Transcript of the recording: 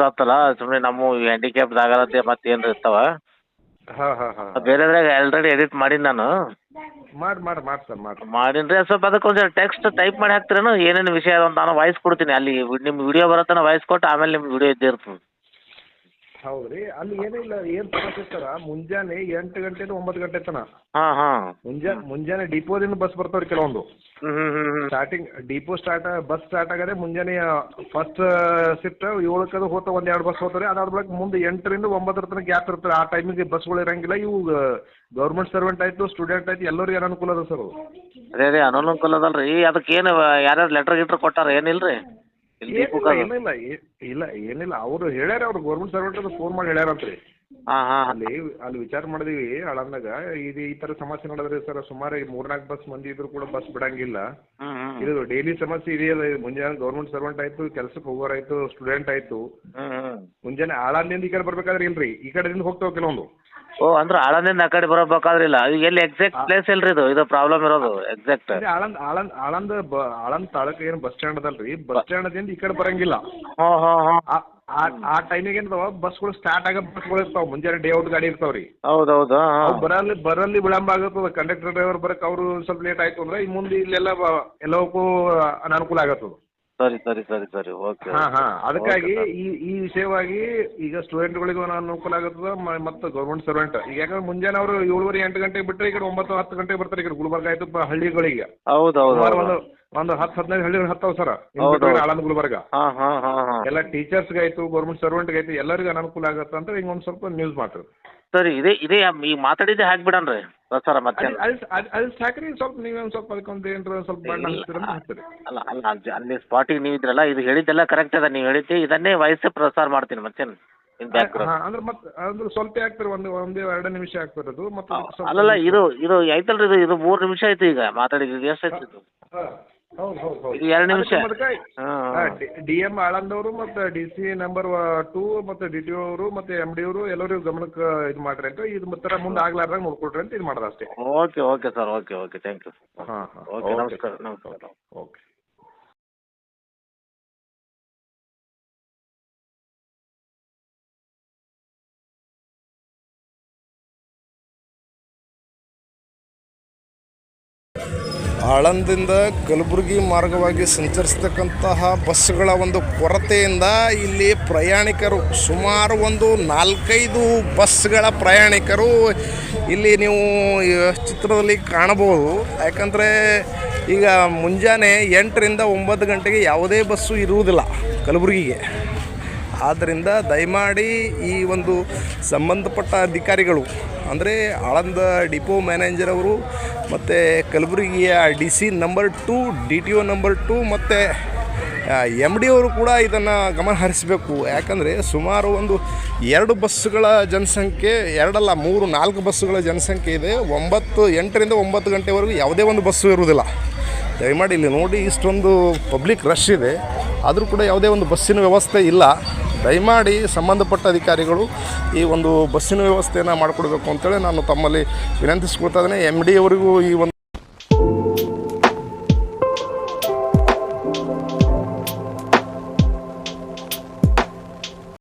ಆತಲ್ಲ ಸುಮ್ಮನೆ ನಮ್ಮ ಹ್ಯಾಂಡಿಕ್ಯಾಪ್ ಆಗಲತ್ತೆ ಮತ್ತೆ ಏನ್ ಇರ್ತಾವ. ಹಾಂ ಹಾಂ ಹಾಂ. ಬೇರೆದ್ರಾಗ ಆಲ್ರೆಡಿ ಎಡಿಟ್ ಮಾಡೀನಿ ನಾನು. ಮಾಡಿ ಮಾಡಿ ಮಾಡಿ ಸರ್ ಮಾಡಿ. ಮಾಡೀನಿ ಸ್ವಲ್ಪ ಅದಕ್ಕೆ ಟೆಕ್ಸ್ಟ್ ಟೈಪ್ ಮಾಡಿ ಹಾಕ್ತಿರೇನು ಏನೇನು ವಿಷಯ ಅದ ಅಂತ ನಾನು ವಾಯ್ಸ್ ಕೊಡ್ತೀನಿ. ಅಲ್ಲಿ ನಿಮ್ಮ ವಿಡಿಯೋ ಬರತನ ವಾಯ್ಸ್ ಕೊಟ್ಟು ಆಮೇಲೆ ನಿಮ್ಮ ವಿಡಿಯೋ ಇದ್ದೇ ಇರ್ತದೆ. ಹೌದು ರೀ ಅಲ್ಲಿ ಏನಿಲ್ಲ ಏನು ಸಮಸ್ಯೆ ಸರ ಮುಂಜಾನೆ ಎಂಟು ಗಂಟೆಯಿಂದ ಒಂಬತ್ತು ಗಂಟೆ ತನ. ಹಾಂ ಹಾಂ. ಮುಂಜಾನೆ ಮುಂಜಾನೆ ಡಿಪೋದಿಂದ ಬಸ್ ಬರ್ತಾವ್ರಿ ಕೆಲವೊಂದು. Starting depot start bus start ಆಗದೆ ಮುಂಜಾನೆ ಫಸ್ಟ್ ಶಿಫ್ಟ್ ಏಳಕ್ಕದು ಹೋಗ್ತಾವ ಒಂದ್ ಎರಡು ಬಸ್ ಹೋಗ್ತಾರೆ ಅದಾದ ಬಳಿಕ ಮುಂದೆ ಎಂಟರಿಂದ ಒಂಬತ್ತರ ತನಕ ಗ್ಯಾಪ್ ಇರ್ತಾರೆ ಆ ಟೈಮಿಗೆ ಬಸ್ಗಳು ಇರಂಗಿಲ್ಲ. ಇವು ಗೌರ್ಮೆಂಟ್ ಸರ್ವೆಂಟ್ ಆಯಿತು ಸ್ಟೂಡೆಂಟ್ ಆಯ್ತು ಎಲ್ಲರಿಗೂ ಅನುಕೂಲ ಅದ ಸರ್? ಅದೇ ರೀ ಅನಾನುಕೂಲ ಅದಲ್ರಿ. ಅದಕ್ಕೆ ಏನು ಯಾರ್ಯಾರು ಲೆಟರ್ ಗಿಟ್ರ್ ಕೊಟ್ಟಾರ? ಏನಿಲ್ರಿ? ಏನಿಲ್ಲ ಇಲ್ಲ ಏನಿಲ್ಲ. ಅವರು ಹೇಳ್ಯಾರ ಅವ್ರು ಗೌರ್ಮೆಂಟ್ ಸರ್ವೆಂಟ್ ಅಂತ ಫೋನ್ ಮಾಡಿ ಹೇಳ್ಯಾರಂತ್ರಿ ಅಲ್ಲಿ ಅಲ್ಲಿ ವಿಚಾರ ಮಾಡಿದೀವಿ ಆಳಂದಾಗ ಇದು ಈ ತರ ಸಮಸ್ಯೆ ನೋಡಿದ್ರೆ ಸರ್ ಸುಮಾರು ಮೂರ್ನಾಲ್ಕು ಬಸ್ ಮಂದಿ ಇದ್ರು ಕೂಡ ಬಸ್ ಬಿಡಂಗಿಲ್ಲ. ಇದು ಡೈಲಿ ಸಮಸ್ಯೆ ಇದೆಯಲ್ಲ ಮುಂಜಾನೆ ಗೌರ್ಮೆಂಟ್ ಸರ್ವೆಂಟ್ ಆಯ್ತು ಕೆಲ್ಸಕ್ಕೆ ಹೋಗೋರಾಯ್ತು ಸ್ಟೂಡೆಂಟ್ ಆಯ್ತು. ಮುಂಜಾನೆ ಆಳಂದಿಂದ ಈ ಕಡೆ ಬರ್ಬೇಕಾದ್ರೆ ಇಲ್ರಿ ಈ ಕಡೆದಿಂದ ಹೋಗ್ತಾವ ಕೆಲವೊಂದು. ಓ ಅಂದ್ರೆ ಆಳಂದಿಂದ ಆ ಕಡೆ ಬರಬೇಕಾದ್ರಿಲ್ಲ ಈಗ ಎಲ್ಲಿ ಎಕ್ಸಾಕ್ಟ್ ಪ್ಲೇಸ್ ಇಲ್ರಿ ಇದು? ಇದು ಪ್ರಾಬ್ಲಮ್ ಇರೋದು ಎಕ್ಸಾಕ್ಟ್ ಅದೇ ಆಳಂದ್ ಆಳಂದ್ ಆಳಂದ ಬ ಆಳಂದ್ ತಾಲೂಕು ಏನು ಬಸ್ ಸ್ಟ್ಯಾಂಡ್ ಅದಲ್ರಿ? ಬಸ್ ಸ್ಟ್ಯಾಂಡ್ದಿಂದ ಈ ಕಡೆ ಬರಂಗಿಲ್ಲ. ಹಾ ಹಾ ಆ- ಆ- ಆ ಟೈಮಿಗೆ ಏನದಾವ ಬಸ್ಗಳು ಸ್ಟಾರ್ಟ್ ಆಗ ಬಸ್ಗಳು ಇರ್ತಾವ. ಮುಂಜಾನೆ ಡೇ ಔಟ್ ಗಾಡಿ ಇರ್ತಾವ್ರಿ. ಹೌದು ಹೌದು ಹಾಂ. ಅವು ಹಾಂ ಬರಲ್ಲಿ ಬರಲ್ಲಿ ವಿಳಂಬ ಆಗತ್ತದ. ಕಂಡಕ್ಟರ್ ಡ್ರೈವರ್ ಬರಕ್ ಅವರು ಸ್ವಲ್ಪ ಲೇಟ್ ಆಯ್ತು ಅಂದ್ರೆ ಈ ಮುಂದೆ ಇಲ್ಲೆಲ್ಲ ಬ- ಎಲ್ಲವಕ್ಕೂ ಅನಾನುಕೂಲ ಆಗತ್ತದ. ಸರಿ ಸರಿ ಸರಿ ಸರಿ. ಓಕೆ ಹಾ ಹಾ. ಅದಕ್ಕಾಗಿ ಈ ಈ ವಿಷಯವಾಗಿ ಈಗ ಸ್ಟೂಡೆಂಟ್ಗಳಿಗೂ ಅನುಕೂಲ ಆಗತ್ತದ ಮತ್ತು ಗೌರ್ಮೆಂಟ್ ಸರ್ವೆಂಟ್ ಈಗ ಯಾಕಂದ್ರೆ ಮುಂಜಾನೆ ಅವರು ಏಳುವರೆ ಎಂಟು ಗಂಟೆಗೆ ಬಿಟ್ಟರೆ ಈ ಕಡೆ ಒಂಬತ್ತು ಹತ್ತು ಗಂಟೆಗೆ ಬರ್ತಾರೆ ಈ ಕಡೆ ಗುಲ್ಬರ್ಗ ಆಯ್ತು ಹಳ್ಳಿಗಳಿಗೆ. ಹೌದು. ಒಂದು ಒಂದು ಹತ್ತು ಹದಿನೈದು ಹಳ್ಳಿಗಳು ಹತ್ತಾವ ಸರ್. ಆಳಂದ ಗುಲ್ಬರ್ಗ ಹಾಂ ಹಾ ಹಾ ಹಾ. ಎಲ್ಲ ಟೀಚರ್ಸ್ ಆಯ್ತು ಗೌರ್ಮೆಂಟ್ ಸರ್ವೆಂಟ್ ಆಯ್ತು ಎಲ್ಲರಿಗೂ ಅನುಕೂಲ ಆಗತ್ತೆ ಅಂತ ಹಿಂಗೆ ಒಂದ್ ಸ್ವಲ್ಪ ನ್ಯೂಸ್ ಮಾಡ್ರಿ ಸರಿ ಇದೇ ಇದೇ ಈಗ ಮಾತಾಡಿದ್ದೆ ಹಾಕ್ಬಿಡಣ್ರಿ ಸರ್ ಮತ್ತೆ. ಅಲ್ಲಿ ಸಾಕ್ರಿ ಸ್ವಲ್ಪ ನೀವೇನು ಸ್ವಲ್ಪ ಅದಕ್ಕೊಂದು ಏನಾರ ಸ್ವಲ್ಪ ಬಣ್ಣ ಹಚ್ತೀರಿ ಅಲ್ಲ ಅಲ್ಲ ಅಲ್ಲಿ ಸ್ಪಾಟಿಗೆ ನೀವು ಇದ್ರಲ್ಲ ಇದು ಹೇಳಿದ್ದೆಲ್ಲ ಕರೆಕ್ಟ್ ಅದ ನೀವು ಹೇಳಿದ್ದೆ ಇದನ್ನೇ ವಾಯ್ಸೇ ಪ್ರಸಾರ ಮಾಡ್ತೀನಿ ಮತ್ತೆ ಅಂದ್ರೆ ಮತ್ತೆ ಅಂದ್ರೆ ಸ್ವಲ್ಪ ಆಗ್ತಾರೆ ಒಂದು ಒಂದೇ ಎರಡು ನಿಮಿಷ ಆಗ್ತಿರೋದು ಮತ್ತೆ ಅಲ್ಲಲ್ಲ ಇದು ಇದು ಐತಲ್ರಿ ಇದು ಇದು ಮೂರು ನಿಮಿಷ ಆಯ್ತು ಈಗ ಮಾತಾಡಿದ್ದು ಎಷ್ಟು ಆಯ್ತು ಇದು ಎರಡು ನಿಮಿಷ. ಡಿ ಎಂ ಆಳಂದವರು ಮತ್ತೆ ಡಿ ಸಿ ನಂಬರ್ ಟೂ ಮತ್ತೆ ಡಿ ಟಿ ಅವರು ಮತ್ತೆ ಎಂ ಡಿ ಅವರು ಎಲ್ಲರಿಗೂ ಗಮನಕ್ಕೆ ಇದು ಮಾಡ್ರಿ ಅಂತ ಇದು ಮತ್ತೆ ಮುಂದೆ ಆಗ್ಲಾರ್ದಾಗ ನೋಡ್ಕೊಡ್ರಿ ಅಂತ ಇದು ಮಾಡೋದು ಅಷ್ಟೇ. Okay okay sir okay okay. Thank you ಹಾಂ ಹಾಂ. ಓಕೆ. ನಮಸ್ಕಾರ ನಮಸ್ಕಾರ. ಓಕೆ. ಆಳಂದಿಂದ ಕಲಬುರಗಿ ಮಾರ್ಗವಾಗಿ ಸಂಚರಿಸತಕ್ಕಂತಹ ಬಸ್ಗಳ ಒಂದು ಕೊರತೆಯಿಂದ ಇಲ್ಲಿ ಪ್ರಯಾಣಿಕರು ಸುಮಾರು ಒಂದು ನಾಲ್ಕೈದು ಬಸ್ಗಳ ಪ್ರಯಾಣಿಕರು ಇಲ್ಲಿ ನೀವು ಚಿತ್ರದಲ್ಲಿ ಕಾಣಬಹುದು. ಯಾಕಂದರೆ ಈಗ ಮುಂಜಾನೆ ಎಂಟರಿಂದ ಒಂಬತ್ತು ಗಂಟೆಗೆ ಯಾವುದೇ ಬಸ್ಸು ಇರುವುದಿಲ್ಲ ಕಲಬುರಗಿಗೆ. ಆದ್ದರಿಂದ ದಯಮಾಡಿ ಈ ಒಂದು ಸಂಬಂಧಪಟ್ಟ ಅಧಿಕಾರಿಗಳು, ಅಂದರೆ ಆಳಂದ ಡಿಪೋ ಮ್ಯಾನೇಜರ್ ಅವರು, ಮತ್ತು ಕಲಬುರಗಿಯ D C number two D T O number two, ಮತ್ತು ಎಂ ಡಿ ಅವರು ಕೂಡ ಇದನ್ನು ಗಮನ ಹರಿಸಬೇಕು. ಯಾಕಂದರೆ ಸುಮಾರು ಒಂದು ಎರಡು ಬಸ್ಸುಗಳ ಜನಸಂಖ್ಯೆ, ಎರಡಲ್ಲ, ಮೂರು, ನಾಲ್ಕು ಬಸ್ಸುಗಳ ಜನಸಂಖ್ಯೆ ಇದೆ. ಒಂಬತ್ತು, ಎಂಟರಿಂದ ಒಂಬತ್ತು ಗಂಟೆವರೆಗೂ ಯಾವುದೇ ಒಂದು ಬಸ್ಸು ಇರುವುದಿಲ್ಲ. ದಯಮಾಡಿ ಇಲ್ಲಿ ನೋಡಿ, ಇಷ್ಟೊಂದು ಪಬ್ಲಿಕ್ ರಶ್ ಇದೆ. ಆದರೂ ಕೂಡ ಯಾವುದೇ ಒಂದು ಬಸ್ಸಿನ ವ್ಯವಸ್ಥೆ ಇಲ್ಲ. ದಯಮಾಡಿ ಸಂಬಂಧಪಟ್ಟ ಅಧಿಕಾರಿಗಳು ಈ ಒಂದು ಬಸ್ಸಿನ ವ್ಯವಸ್ಥೆಯನ್ನು ಮಾಡಿಕೊಡ್ಬೇಕು ಅಂತೇಳಿ ನಾನು ತಮ್ಮಲ್ಲಿ ವಿನಂತಿಸ್ಕೊಳ್ತಾ ಇದ್ದೇನೆ. ಎಂ ಡಿ ಅವರಿಗೂ ಈ ಒಂದು